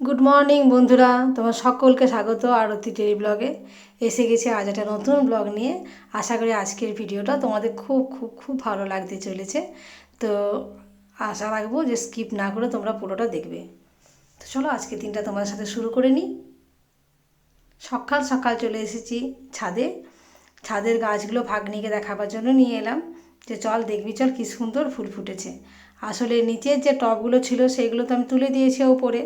Good morning বন্ধুরা। তোমার সকলকে স্বাগত আরতি টেলি ব্লগে এসে গেছে আজ একটা নতুন ব্লগ নিয়ে। আশা করি আজকের ভিডিওটা তোমাদের খুব খুব খুব ভালো লাগতে চলেছে। তো আশা রাখব যে স্কিপ না করে তোমরা পুরোটা দেখবে। তো চলো আজকে দিনটা তোমাদের সাথে শুরু করে নিই। সকাল সকাল চলে এসেছি ছাদে। ছাদের গাছগুলো ভাগ্নিকে দেখাবার জন্য নিয়ে এলাম। যে চল দেখবি, চল কী সুন্দর ফুল ফুটেছে। আসলে নিচের যে টবগুলো ছিল সেইগুলো তো আমি তুলে দিয়েছি ওপরে।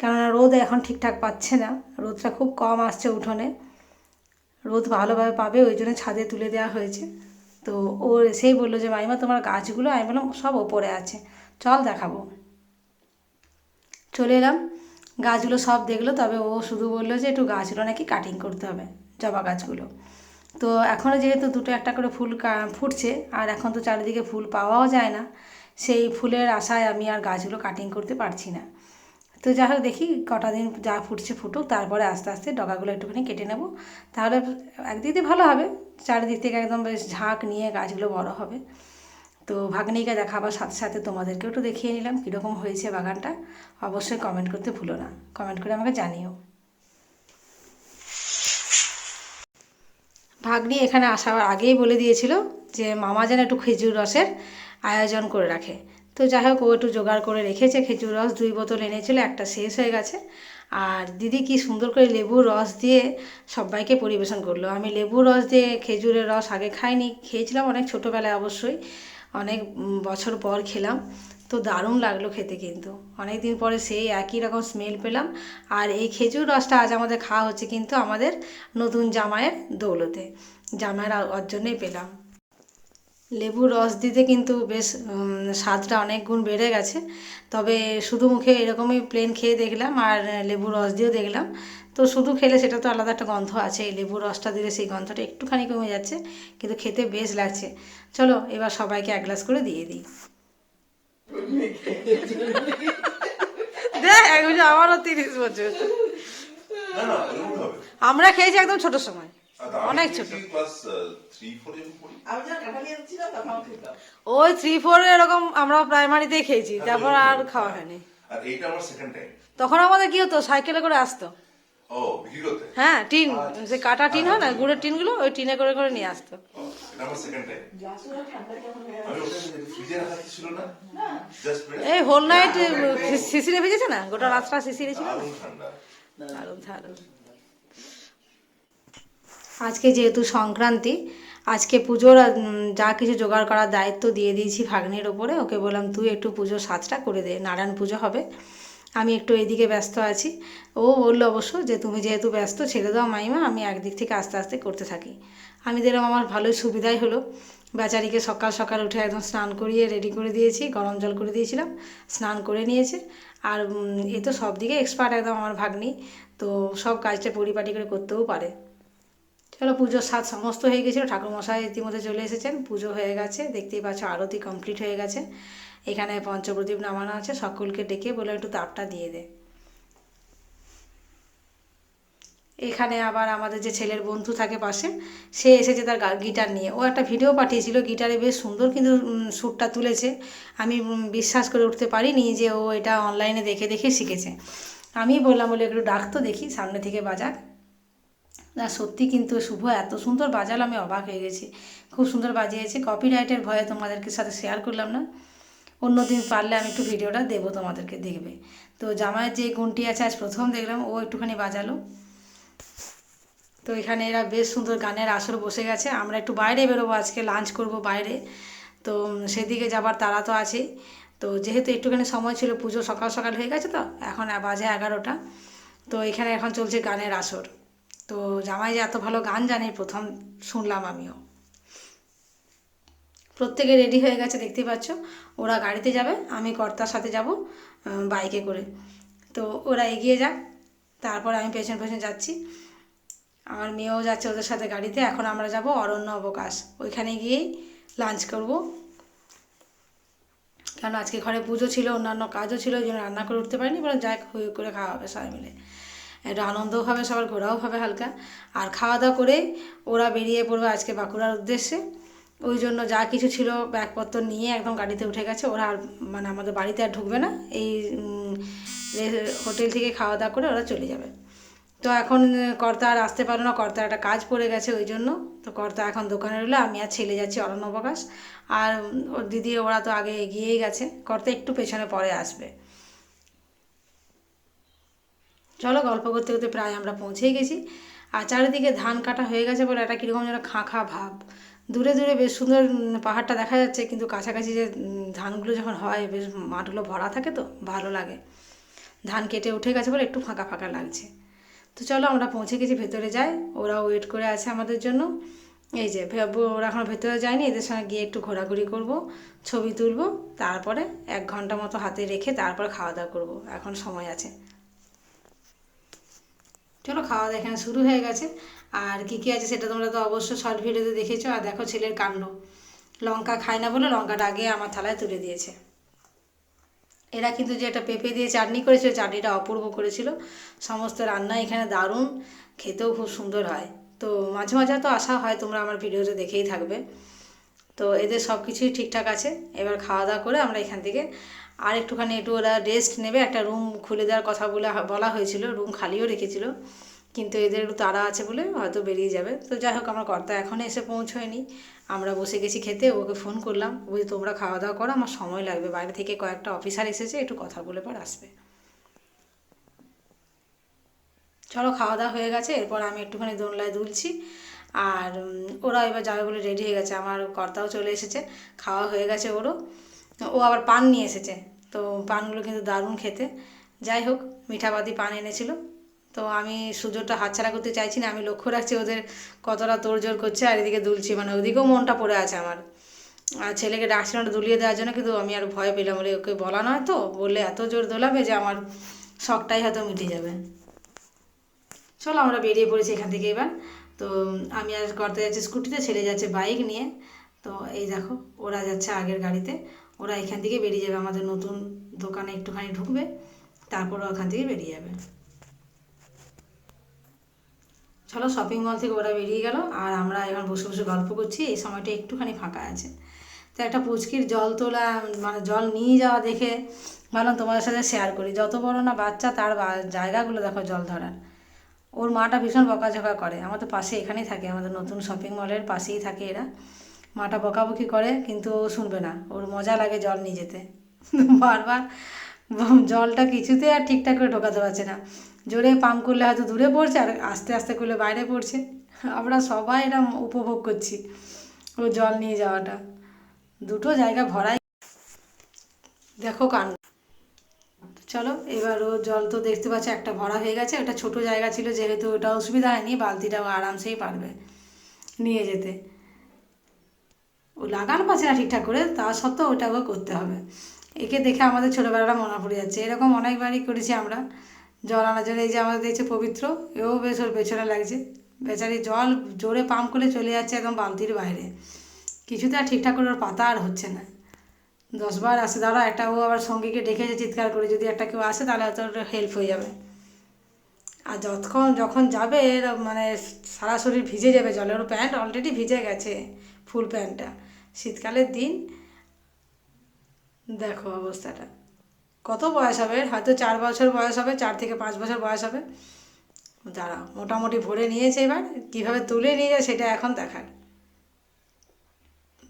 কেননা রোদ এখন ঠিকঠাক পাচ্ছে না। রোদটা খুব কম আসছে উঠোনে। রোদ ভালোভাবে পাবে, ওই জন্য ছাদে তুলে দেওয়া হয়েছে। তো ও এসেই বলল যে, মাইমা, তোমার গাছগুলো? আমি বললাম, সব ওপরে আছে। চল দেখাবো। চলে এলাম। গাছগুলো সব দেখল, তবে ও শুধু বলল যে, একটু গাছগুলো নাকি কাটিং করতে হবে, জবা গাছগুলো। তো এখনও যেহেতু দুটো একটা করে ফুল ফুটছে, আর এখন তো চারিদিকে ফুল পাওয়াও যায় না, সেই ফুলের আশায় আমি আর গাছগুলো কাটিং করতে পারছি না। তো যা হোক দেখি কটা দিন যা ফুটছে ফুটুক, তারপরে আস্তে আস্তে ডগাগুলো একটুখানি কেটে নেব। তাহলে একদিক দিয়ে ভালো হবে, চারিদিক থেকে একদম বেশ ঝাঁক নিয়ে গাছগুলো বড় হবে। তো ভাগ্নিকে দেখাবার সাথে সাথে তোমাদেরকেও একটু দেখিয়ে নিলাম কীরকম হয়েছে বাগানটা। অবশ্যই কমেন্ট করতে ভুলো না কমেন্ট করে আমাকে জানিও। ভাগ্নি এখানে আসার আগেই বলে দিয়েছিল যে, মামা যেন একটু খেজুর রসের আয়োজন করে রাখে। তো যাই হোক, ও একটু জোগাড় করে রেখেছে, খেজুর রস দুই বোতল এনেছিল, একটা শেষ হয়ে গেছে। আর দিদি কি সুন্দর করে লেবুর রস দিয়ে সবাইকে পরিবেশন করল। আমি লেবুর রস দিয়ে খেজুরের রস আগে খাইনি, খেয়েছিলাম অনেক ছোটোবেলায় অবশ্যই, অনেক বছর পর খেলাম। তো দারুণ লাগল খেতে কিন্তু। অনেক দিন পরে সেই একই রকম স্মেল পেলাম। আর এই খেজুর রসটা আজ আমাদের খাওয়া হচ্ছে কিন্তু আমাদের নতুন জামাইয়ের দৌলতে। জামাইয়ের জন্যই পেলাম। লেবুর রস দিতে কিন্তু বেশ স্বাদটা অনেক গুণ বেড়ে গেছে। তবে শুধু মুখে এরকমই প্লেন খেয়ে দেখলাম আর লেবুর রস দিয়েও দেখলাম। তো শুধু খেলে সেটা তো আলাদা একটা গন্ধ আছে এই লেবুর রসটা দিলে সেই গন্ধটা একটুখানি কমে যাচ্ছে কিন্তু খেতে বেশ লাগছে। চলো এবার সবাইকে এক গ্লাস করে দিয়ে দিই। দেখ আমারও তিরিশ বছর। আমরা খেয়েছি একদম ছোট সময়। অনেক খেয়েছি ছোট। ওই থ্রি ফোর এরকম আমরা প্রাইমারিতেই খেয়েছি তারপর আর খাওয়া হয়নি। আর এইটা আমার সেকেন্ড টাইম তখন আমাদের কি হতো সাইকেলে করে আসতো। ও বিক্রি করতে হ্যাঁ টিন সে কাটা টিন হয় না গুড়ের টিনগুলো ওই টিনে করে করে নিয়ে আসতো। হয়ে এই হোল নাইট শিশিরে ভেজেছে না? গোটা রাতটা শিশিরে ছিল? দারুণ দারুণ। আজকে যেহেতু সংক্রান্তি, আজকে পুজোর যা কিছু জোগাড় করার দায়িত্ব দিয়ে দিয়েছি ভাগ্নির ওপরে, ওকে বললাম, তুই একটু পুজোর সাজটা করে দে, নারায়ণ পুজো হবে। আমি একটু এদিকে ব্যস্ত আছি। ও বলল অবশ্য যে, তুমি যেহেতু ব্যস্ত, ছেড়ে দাও মাইমা, আমি একদিক থেকে আস্তে আস্তে করতে থাকি। আমি দিলাম আমার ভালোই সুবিধাই হলো। বেচারিকে সকাল সকাল উঠে একদম স্নান করিয়ে রেডি করে দিয়েছি, গরম জল করে দিয়েছিলাম, স্নান করে নিয়েছে। আর এ তো সব দিকে এক্সপার্ট একদম আমার ভাগ্নি, তো সব কাজটা পরিপাটি করে করতেও পারে। চলো পুজোর সাজ সমস্ত হয়ে গেছিল, ঠাকুরমশাই ইতিমধ্যে চলে এসেছেন, পুজো হয়ে গেছে, দেখতেই পাচ্ছ আরতি কমপ্লিট হয়ে গেছে। এখানে পঞ্চপ্রদীপ নামানো আছে, সকলকে ডেকে বলে একটু তাপটা দিয়ে দে। এখানে আবার আমাদের যে ছেলের বন্ধু থাকে পাশে, সে এসেছে তার গিটার নিয়ে। ও একটা ভিডিও পাঠিয়েছিল, গিটারে বেশ সুন্দর কিন্তু সুরটা তুলেছে। আমি বিশ্বাস করে উঠতে পারিনি যে ও এটা অনলাইনে দেখে দেখে শিখেছে। আমি বললাম বলে একটু ডাক তো দেখি, সামনে থেকে বাজাক। না, সত্যি কিন্তু শুভ, এত সুন্দর বাজাল, আমি অবাক হয়ে গেছি। খুব সুন্দর বাজিয়েছে কপিরাইটের ভয়ে তোমাদেরকে সাথে শেয়ার করলাম না। অন্য দিন পারলে আমি একটু ভিডিওটা দেবো তোমাদেরকে, দেখবে। তো জামাইয়ের যে গুণটি আছে, আজ প্রথম দেখলাম, ও একটুখানি বাজালো। তো এখানে এরা বেশ সুন্দর গানের আসর বসে গেছে, আমরা একটু বাইরে বেরোবো, আজকে লাঞ্চ করব বাইরে। তো সেদিকে যাবার তারা তো আছেই। তো যেহেতু একটুখানি সময় ছিল, পুজো সকাল সকাল হয়ে গেছে তো, এখন বাজে এগারোটা। তো এখানে এখন চলছে গানের আসর। তো জামাই যে এত ভালো গান জানে প্রথম শুনলাম আমিও। প্রত্যেকে রেডি হয়ে গেছে, দেখতেই পাচ্ছ। ওরা গাড়িতে যাবে, আমি কর্তার সাথে যাব বাইকে করে। তো ওরা এগিয়ে যাক, তারপর আমি পেছন পেছন যাচ্ছি। আমার মেয়েও যাচ্ছে ওদের সাথে গাড়িতে, এখন আমরা যাব অরণ্য অবকাশ। ওইখানে গিয়েই লাঞ্চ করব। কারণ আজকে ঘরে পুজো ছিল, অন্যান্য কাজও ছিল, ওই জন্য রান্না করে উঠতে পারিনি যাক হয়ে করে খাওয়া হবে সবাই মিলে। একটু আনন্দও হবে, সবার ঘোরাও হবে হালকা। আর খাওয়া দাওয়া করে ওরা বেরিয়ে পড়বে আজকে বাঁকুড়ার উদ্দেশ্যে। ওই জন্য যা কিছু ছিল ব্যাগপত্র নিয়ে একদম গাড়িতে উঠে গেছে। ওরা আর মানে আমাদের বাড়িতে আর ঢুকবে না। এই হোটেল থেকে খাওয়া দাওয়া করে ওরা চলে যাবে। তো এখন কর্তা আর আসতে পারল না। কর্তার একটা কাজ পড়ে গেছে ওই জন্য। তো কর্তা এখন দোকানে রইল। আমি আর ছেলে যাচ্ছি অরণ্য প্রকাশ। আর ওর দিদি, ওরা তো আগে এগিয়েই গেছে। কর্তা একটু পেছনে পরে আসবে। চলো গল্প করতে করতে প্রায় আমরা পৌঁছেই গেছি। আর চারিদিকে ধান কাটা হয়ে গেছে বলে একটা কীরকম যেন খাঁ খাঁ ভাব। দূরে দূরে বেশ সুন্দর পাহাড়টা দেখা যাচ্ছে, কিন্তু কাছাকাছি যে ধানগুলো যখন হয়, বেশ মাঠগুলো ভরা থাকে তো, ভালো লাগে। ধান কেটে উঠে গেছে বলে একটু ফাঁকা ফাঁকা লাগছে। তো চলো আমরা পৌঁছে গেছি, ভেতরে যাই। ওরা ওয়েট করে আছে আমাদের জন্য। এই যে ওরা এখন ভেতরে যায়নি, এদের সঙ্গে গিয়ে একটু ঘোরাঘুরি করব, ছবি তুলব, তারপরে এক ঘণ্টা মতো হাতে রেখে তারপর খাওয়া দাওয়া করব। এখন সময় আছে। চলো খাওয়া দাওয়া এখানে শুরু হয়ে গেছে। আর কী কী আছে সেটা তোমরা তো অবশ্যই শর্ট ভিডিওতে দেখেছ। আর দেখো ছেলের কাণ্ড। লঙ্কা খায় না বলে লঙ্কাটা আগে আমার থালায় তুলে দিয়েছে। এরা কিন্তু যে একটা পেঁপে দিয়ে চাটনি করেছিল, চাটনিটা অপূর্ব করেছিল। সমস্ত রান্না এখানে দারুণ। খেতেও খুব সুন্দর হয়। তো মাঝে মাঝে তো আসা হয়, তোমরা আমার ভিডিওতে দেখেই থাকবে। তো এদের সব কিছুই ঠিকঠাক আছে। এবার খাওয়া দাওয়া করে আমরা এখান থেকে আর একটুখানি একটু ওরা রেস্ট নেবে, একটা রুম খুলে দেওয়ার কথা বলে বলা হয়েছিল রুম খালিও রেখেছিল। কিন্তু এদের একটু তাড়া আছে বলে হয়তো বেরিয়ে যাবে। তো যাই হোক, আমার কর্তা এখনও এসে পৌঁছয়নি। আমরা বসে গেছি খেতে, ওকে ফোন করলাম। বলছি, তোমরা খাওয়া দাওয়া করো, আমার সময় লাগবে। বাইরে থেকে কয়েকটা অফিসার এসেছে, একটু কথা বলে পর আসবে। চলো, খাওয়া দাওয়া হয়ে গেছে। এরপর আমি একটুখানি দোলনায় দুলছি। আর ওরা এবার যাবে বলে রেডি হয়ে গেছে। আমার কর্তাও চলে এসেছে। খাওয়া হয়ে গেছে ওরও। ও আবার পান নিয়ে এসেছে। তো পানগুলো কিন্তু দারুণ খেতে। যাই হোক, মিঠাবাদি পান এনেছিল। তো আমি সুযোগটা হাতছাড়া করতে চাইছি না, আমি লক্ষ্য রাখছি ওদের কতটা তোড়জোড় করছে আর এদিকে দুলছি। মানে ওদিকেও মনটা পড়ে আছে আমার। আর ছেলেকে ডাকছিলাম দুলিয়ে দেওয়ার জন্য কিন্তু আমি আর ভয় পেলাম। বলে, ওকে বলা নয় তো? বললে, এত জোর দোলাবে যে আমার শখটাই হয়তো মিটে যাবে। চলো, আমরা বেরিয়ে পড়েছি এখান থেকে এবার। তো আমি আর করতে যাচ্ছি স্কুটিতে, ছেলে যাচ্ছে বাইক নিয়ে। তো এই দেখো, ওরা যাচ্ছে আগের গাড়িতে। ওরা এখান থেকে বেরিয়ে যাবে, আমাদের নতুন দোকানে একটুখানি ঢুকবে, তারপর ওখান থেকে বেরিয়ে যাবে। চলো শপিং মল থেকে ওরা বেরিয়ে গেল, আর আমরা এখন বসে বসে গল্প করছি, এই সময়টা একটুখানি ফাঁকা আছে। তো একটা পুচকির জল তোলা মানে জল নিয়ে যাওয়া দেখে ভাবলাম তোমাদের সাথে শেয়ার করি। যত বড় না বাচ্চা, তার জায়গাগুলো দেখো জল ধরার। ওর মাটা ভীষণ বকাঝকা করে। আমাদের পাশে এখানেই থাকে, আমাদের নতুন শপিং মলের পাশেই থাকে এরা। মাটা বকাবকি করে, কিন্তু ও শুনবে না। ওর মজা লাগে জল নিয়ে যেতে। বারবার জলটা কিছুতে আর ঠিকঠাক করে ঢোকাতে পারছে না। জোরে পাম্প করলে হয়তো দূরে পড়ছে আর আস্তে আস্তে করলে বাইরে পড়ছে। আমরা সবাই এটা উপভোগ করছি ও জল নিয়ে যাওয়াটা। দুটো জায়গা ভরাই। দেখো কান। চলো, এবার ও জল তো দেখতে পাচ্ছ একটা ভরা হয়ে গেছে। ওটা ছোট জায়গা ছিল, যেহেতু ওটা অসুবিধা হয়নি, বালতিটাও আরামসেই পারবে নিয়ে যেতে। ও লাগানো পাচ্ছে না ঠিকঠাক করে, তা সত্ত্বেও ওটাকেও করতে হবে। একে দেখে আমাদের ছোটোবেলাটা মনে পড়ে যাচ্ছে। এরকম অনেকবারই করেছি আমরা। জল আনার জন্য, এই যে আমাদের দেখছে পবিত্র, এও বেশ ওর পেছনে লাগছে। বেচারি জল জোরে পাম্প করে চলে যাচ্ছে একদম বালতির বাইরে। কিছুতে আর ঠিকঠাক করে ওর পাতা আর হচ্ছে না। দশবার আসে, দাঁড়া, একটা ও আবার সঙ্গীকে ডেকেছে চিৎকার করে, যদি একটা কেউ আসে তাহলে হয়তো হেল্প হয়ে যাবে। আর যতক্ষণ যখন যাবে মানে সারা শরীর ভিজে যাবে জলে। ওর প্যান্ট অলরেডি ভিজে গেছে ফুল প্যান্টটা শীতকালের দিন। দেখো অবস্থাটা। কত বয়স হবে? হয়তো চার বছর বয়স হবে, চার থেকে পাঁচ বছর বয়স হবে। দাঁড়া মোটামুটি ভরে নিয়েছে এবার। কীভাবে তুলে নিয়ে যায় সেটা এখন দেখার।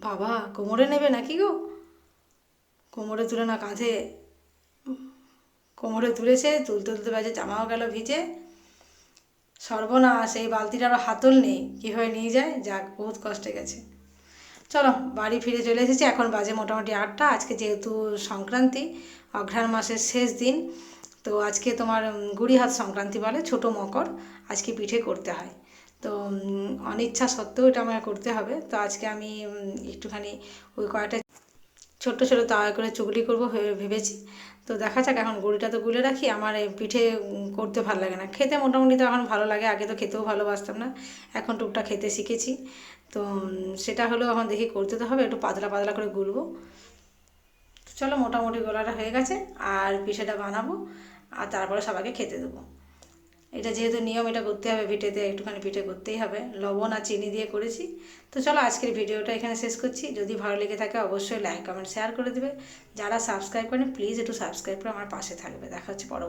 বাবা, কোমরে নেবে নাকি গো? কোমরে তুলে না, কাঁধে। কোমরে তুলেছে, তুলতে তুলতে বাজে জামাও গেল ভিজে। সর্বনাশ, এই বালতিটা আবার হাতল নেই। কীভাবে নিয়ে যায়? যাক, বহুত কষ্টে গেছে। চলো বাড়ি ফিরে চলে এসেছি। এখন বাজে মোটামুটি আটটা। আজকে যেহেতু সংক্রান্তি, অঘ্রাণ মাসের শেষ দিন, তো আজকে তোমার হাত সংক্রান্তি বলে, ছোটো মকর। আজকে পিঠে করতে হয়। তো অনিচ্ছা সত্ত্বেও এটা আমার করতে হবে। তো আজকে আমি একটুখানি ওই কয়েকটা ছোট্ট ছোটো তাওয়া করে চুগলি করব ভেবে ভেবেছি। তো দেখা যাক, এখন গুড়িটা তো গুলে রাখি। আমার পিঠে করতে ভালো লাগে না। খেতে মোটামুটি তো এখন ভালো লাগে। আগে তো খেতেও ভালোবাসতাম না। এখন টুকটা খেতে শিখেছি। তো সেটা হলেও এখন দেখি করতে তো হবে, একটু পাতলা পাতলা করে গুলবো। চলো মোটামুটি গোলাটা হয়ে গেছে, আর পিঠেটা বানাবো, আর তারপরে সবাইকে খেতে দেবো। এটা যেহেতু নিয়ম, এটা করতে হবে পিঠেতে একটুখানি পিঠে করতেই হবে। লবণ আর চিনি দিয়ে করেছি। তো চলো আজকের ভিডিওটা এখানে শেষ করছি। যদি ভালো লেগে থাকে অবশ্যই লাইক, কমেন্ট শেয়ার করে দেবে। যারা সাবস্ক্রাইব করেন প্লিজ একটু সাবস্ক্রাইব করে আমার পাশে থাকবে। দেখা হচ্ছে পরবর্তী